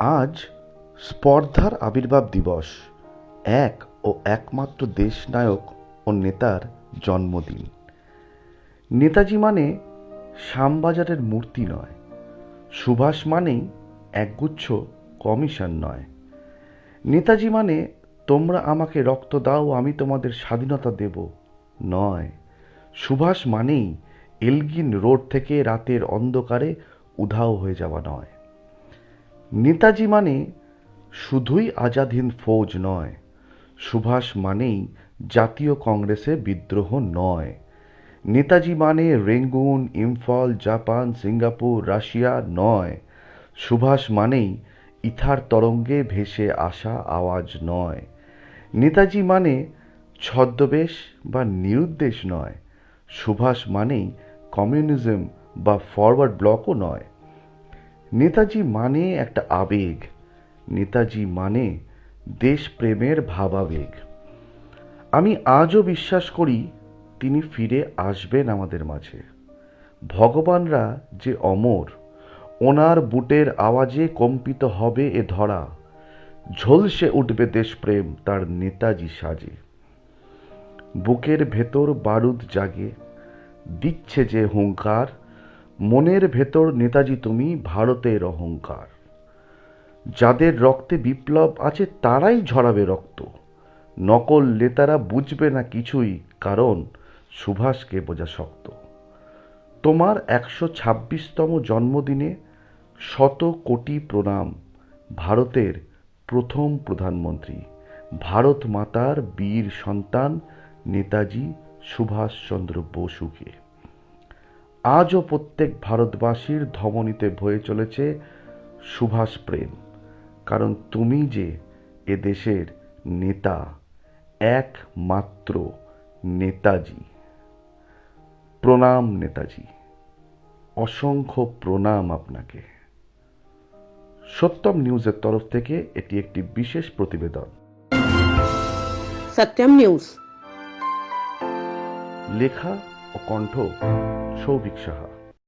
আজ স্পর্ধার আবির্ভাব দিবস। এক ও একমাত্র দেশনায়ক ও নেতার জন্মদিন। নেতাজি মানে শ্যামবাজারের মূর্তি নয়। সুভাষ মানেই একগুচ্ছ কমিশন নয়। নেতাজি মানে তোমরা আমাকে রক্ত দাও, আমি তোমাদের স্বাধীনতা দেব। নয়, সুভাষ মানেই এলগিন রোড থেকে রাতের অন্ধকারে উধাও হয়ে যাওয়া নয়। নেতাজি মানে শুধুই আজাদ হিন্দ ফৌজ নয়, সুভাষ মানেই জাতীয় কংগ্রেসে বিদ্রোহ নয়। নেতাজি মানে Rangoon, Imphal, Japan, Singapore, Russia নয়। সুভাষ মানেই ইথার তরঙ্গে ভেসে আসা আওয়াজ নয়। নেতাজি মানে ছদ্মবেশ বা নিরুদ্দেশ নয়। সুভাষ মানেই কমিউনিজম বা ফরওয়ার্ড ব্লকও নয়। নেতাজি মানে একটা আবেগ। নেতাজি মানে দেশপ্রেমের ভাবাবেগ। আমি আজও বিশ্বাস করি, তিনি ফিরে আসবেন আমাদের মাঝে। ভগবানরা যে অমর, ওনার বুটের আওয়াজে কম্পিত হবে এ ধরা। ঝলসে উঠবে দেশপ্রেম তার নেতাজি সাজে। বুকের ভেতর বারুদ জাগে, দিচ্ছে যে হুঙ্কার মনের ভেতর নেতাজি তুমি ভারতের অহংকার। যাদের রক্তে বিপ্লব আছে তারাই ঝরাবে রক্ত। নকল নেতারা বুঝবে না কিছুই, কারণ সুভাষকে বোঝা শক্ত। তোমার একশো ছাব্বিশতম জন্মদিনে শত কোটি প্রণাম, ভারতের প্রথম প্রধানমন্ত্রী, ভারত মাতার বীর সন্তান নেতাজি সুভাষচন্দ্র বসুকে। আজও প্রত্যেক ভারতবাসীর ধমনীতে ভয়ে চলেছে সুভাষ প্রেম। কারণ তুমি যে এ দেশের নেতা একমাত্র নেতাজি প্রণাম নেতাজি অসংখ্য প্রণাম আপনাকে। সত্যম নিউজের তরফ থেকে এটি একটি বিশেষ প্রতিবেদন। সত্যম নিউজ। লেখা ও কণ্ঠ সৌভিক সাহা।